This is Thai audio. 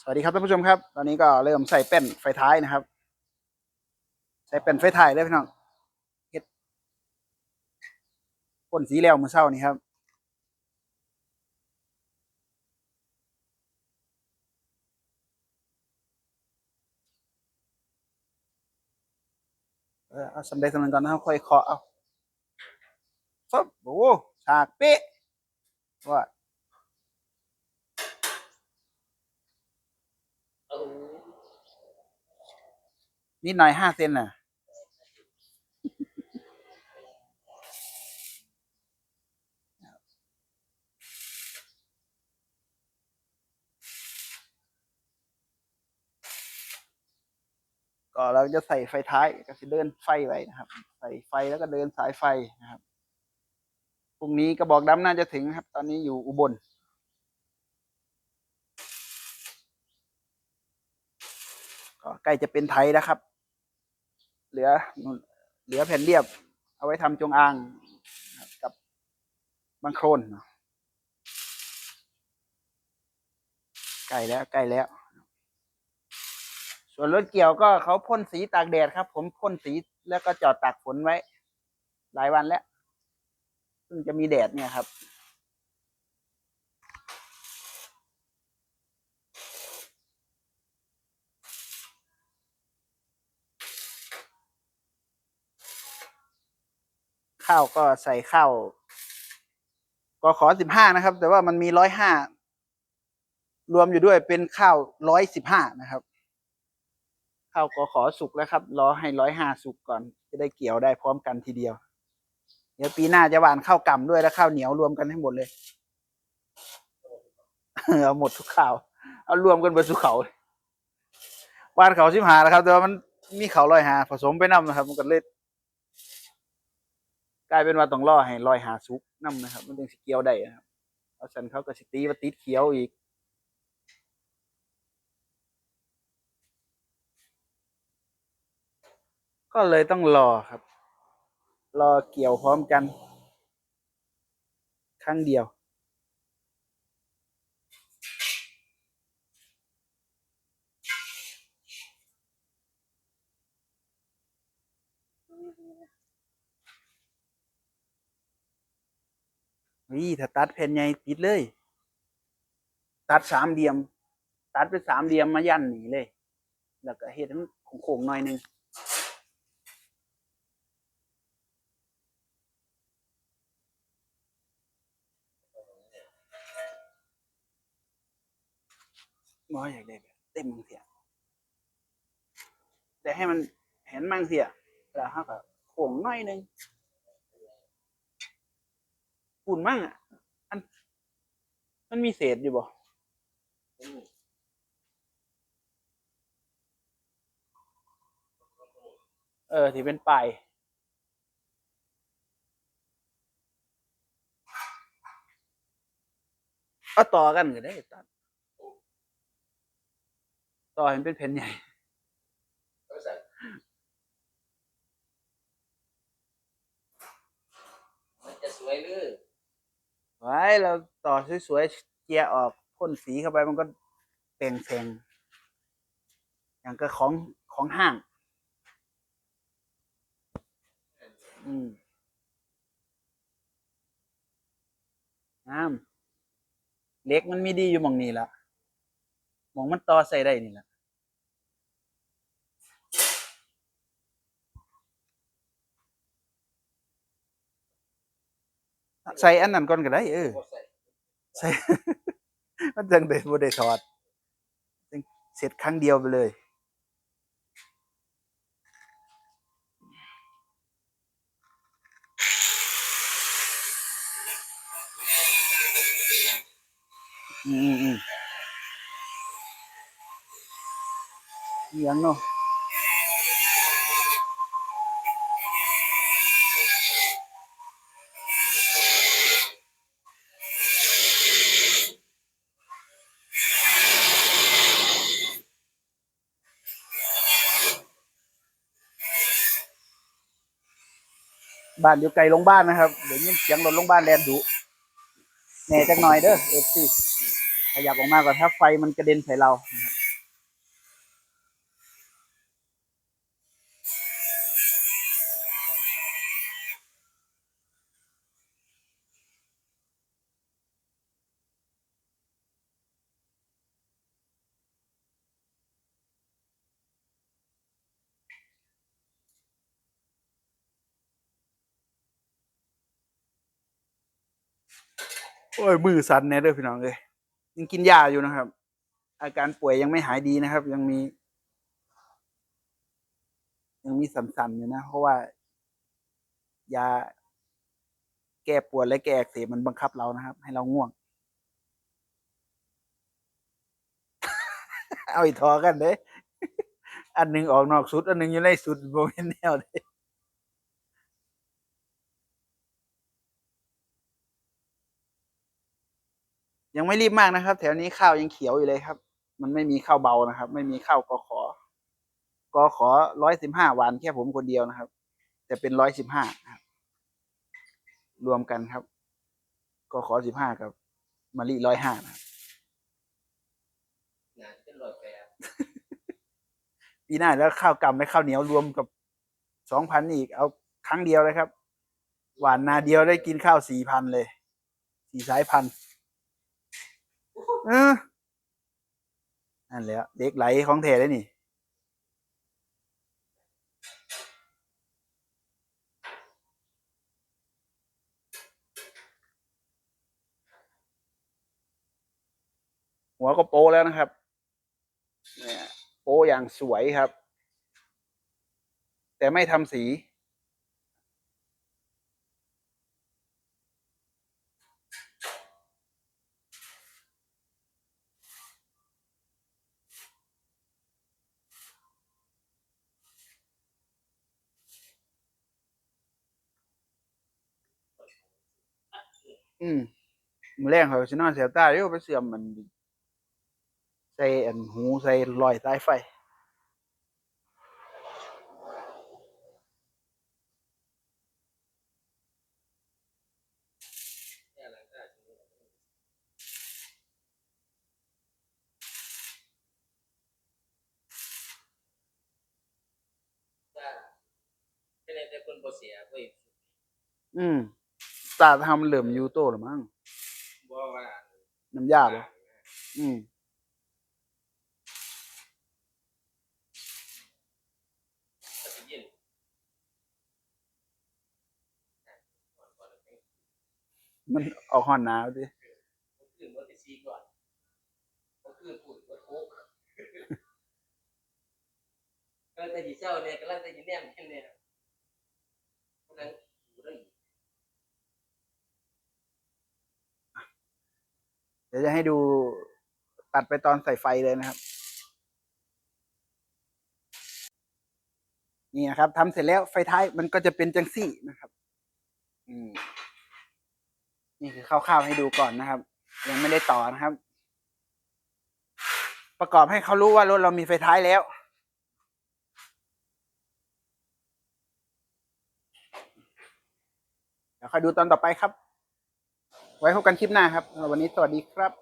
สวัสดีครับท่านผู้ชมครับ ตอนนี้ก็เริ่มใส่เป็นไฟท้ายนะครับ ใส่เป็นไฟท้ายเลยพี่น้องเฮ็ดพ่นสีแล้วเมื่อเช้านี้ครับเออเอาสำเร็จสำเร็จก่อนนะครับค่อยเคาะเอาฟบโอ้โหฉากเป๊ะว่า นิดหน่อยห้าเซนน่ะ ก็เราจะใส่ไฟท้ายก็จะเดินไฟไว้นะครับ ใส่ไฟแล้วก็เดินสายไฟนะครับพรุ่งนี้กระบอกดำน่าจะถึงครับ ตอนนี้อยู่อุบลก็ใกล้จะเป็นไทยแล้วครับ เหลือเหลือแผ่นเรียบ เอาไว้ทำจงอางกับบางโครนใกล้แล้วใกล้แล้ว ส่วนรถเกี่ยวก็เขาพ่นสีตากแดดครับ ผมพ่นสีแล้วก็จอดตากฝนไว้ หลายวันแล้วเพิ่งจะมีแดดเนี่ยครับ ข้าวก็ใส่ข้าวก็ขอสิบห้านะครับ แต่ว่ามันมีร้อยห้ารวมอยู่ด้วยเป็นข้าวร้อยสิบห้านะครับ ข้าวก็ขอสุกแล้วครับ รอให้ร้อยห้าสุกก่อน จะได้เกี่ยวได้พร้อมกันทีเดียว เดี๋ยวปีหน้าจะหว่านข้าวกล่ำด้วยแล้วข้าวเหนียวรวมกันให้หมดเลยเอาหมดทุกข้าว เอารวมกันบนสุเขาเลยหว่านเขาสิบหาแล้วครับ แต่ว่ามันมีเขาร้อยหาผสมไปน้ำนะครับ มันก็เลย กลายเป็นว่าต้องรอให้ลอยหาซุกน้ำนะครับ มันถึงสิเกียวได้นะครับเพราะฉันเขาก็สิตีว่าติดเขียวอีกก็เลยต้องรอครับ รอเกี่ยวพร้อมกัน ครั้งเดียว นี่ถ้าตัดแผ่นใหญ่ติดเลย ตัดสามเหลี่ยม ตัดเป็นสามเหลี่ยมมายันหนีเลย แล้วก็เฮ็ดให้มันโค้งๆหน่อยหนึงบ่อยากได้แบบเต็มมังเสียแต่ให้มันเห็นมังเสียแล้วเขาก็โค้งหน่อยหนึง ปุ่นมั่งอะอัน มันมีเศษอยู่บ่เออที่เป็นปลายเอาต่อกันก็ได้ตัดต่อให้มันเป็นแผ่นใหญ่ มันจะสวยหรือ ไว้เราต่อสวยๆเจียออกพ่นสีเข้าไปมันก็เปล่งแสงอย่างกับของของห้าง อืมน้ำเล็กมันมีดีอยู่มองนี้ละมองมันต่อใส่ได้นี่ละ ใส่อันนั้นก่อนก็ได้เออบ่ใส่ใช่มันจังเด็ดบ่ได้ถอดจังเสร็จครั้งเดียวไปเลย อืมอืมอืมอิหยังเนาะ บ้านอยู่ไกลโรงพยาบาลนะครับ เดี๋ยวนี้เสียงรถโรงพยาบาลแลนดุแหน่จักหน่อยเด้อเอฟซีขยับออกมาก่อนถ้าไฟมันกระเด็นใส่เรานะครับ โอ้ยมือสั่นแน่เด้อพี่น้องเลยยังกินยาอยู่นะครับ อาการป่วยยังไม่หายดีนะครับ ยังมี ยังมีสั่นๆอยู่นะ เพราะว่า ยา แก้ปวดและแก้อักเสบมันบังคับเรานะครับ ให้เราง่วง เอาอีกทอกันเด้อันหนึ่งออกนอกสุด อันหนึ่งอยู่ในสุดโมเมนแนวเด้ ยังไม่รีบมากนะครับ แถวนี้ข้าวยังเขียวอยู่เลยครับ มันไม่มีข้าวเบานะครับ ไม่มีข้าวกอขอกอขอร้อยสิบห้าวันแค่ผมคนเดียวนะครับ แต่เป็นร้อยสิบห้าครับรวมกันครับกอขอสิบห้ากับมะลิร้อยห้านะครับงานเป็นร้อยแปดปีหน้าแล้วข้าวกำและข้าวเหนียวรวมกับสองพันอีก เอาครั้งเดียวเลยครับ หวานนาเดียวได้กินข้าวสี่พันเลยสี่สายพันธุ์ เออนั่นแหละเด็กไหลของเทได้นี่หัวก็โป้แล้วนะครับเนี่ยโป้อย่างสวยครับ แต่ไม่ทำสี อืมมือแรงเขาชินอนเสียตาเดี๋ยวไปเสื่อมมัน ใส่อันหูใส่ลอยสายไฟเนี่ยหลังจากนี้ถ้าเป็นในแต่คนบ่เสียเว้ยอืม ตาทำเหลื่อมยูโต้หรือมั้งบ่ว่าน้ำยาบ่อืมถ้าสิยินก่อนก่อนแล้วมันออกหอนหนาวดิผมคืนวันที่สี่ก่อนนพูดว่าโอ๊กกำลังจะหยีเจ้าเนี่ยกำลังจะยีแนมเนี่ยกำลังอยู่ได้ เดี๋ยวจะให้ดูตัดไปตอนใส่ไฟเลยนะครับ นี่นะครับทำเสร็จแล้วไฟท้ายมันก็จะเป็นจังซี่นะครับ อืมนี่คือคร่าวๆให้ดูก่อนนะครับ ยังไม่ได้ต่อนะครับ ประกอบให้เขารู้ว่ารถเรามีไฟท้ายแล้วเดี๋ยวคอยดูตอนต่อไปครับ ไว้พบกันคลิปหน้าครับ วันนี้สวัสดีครับ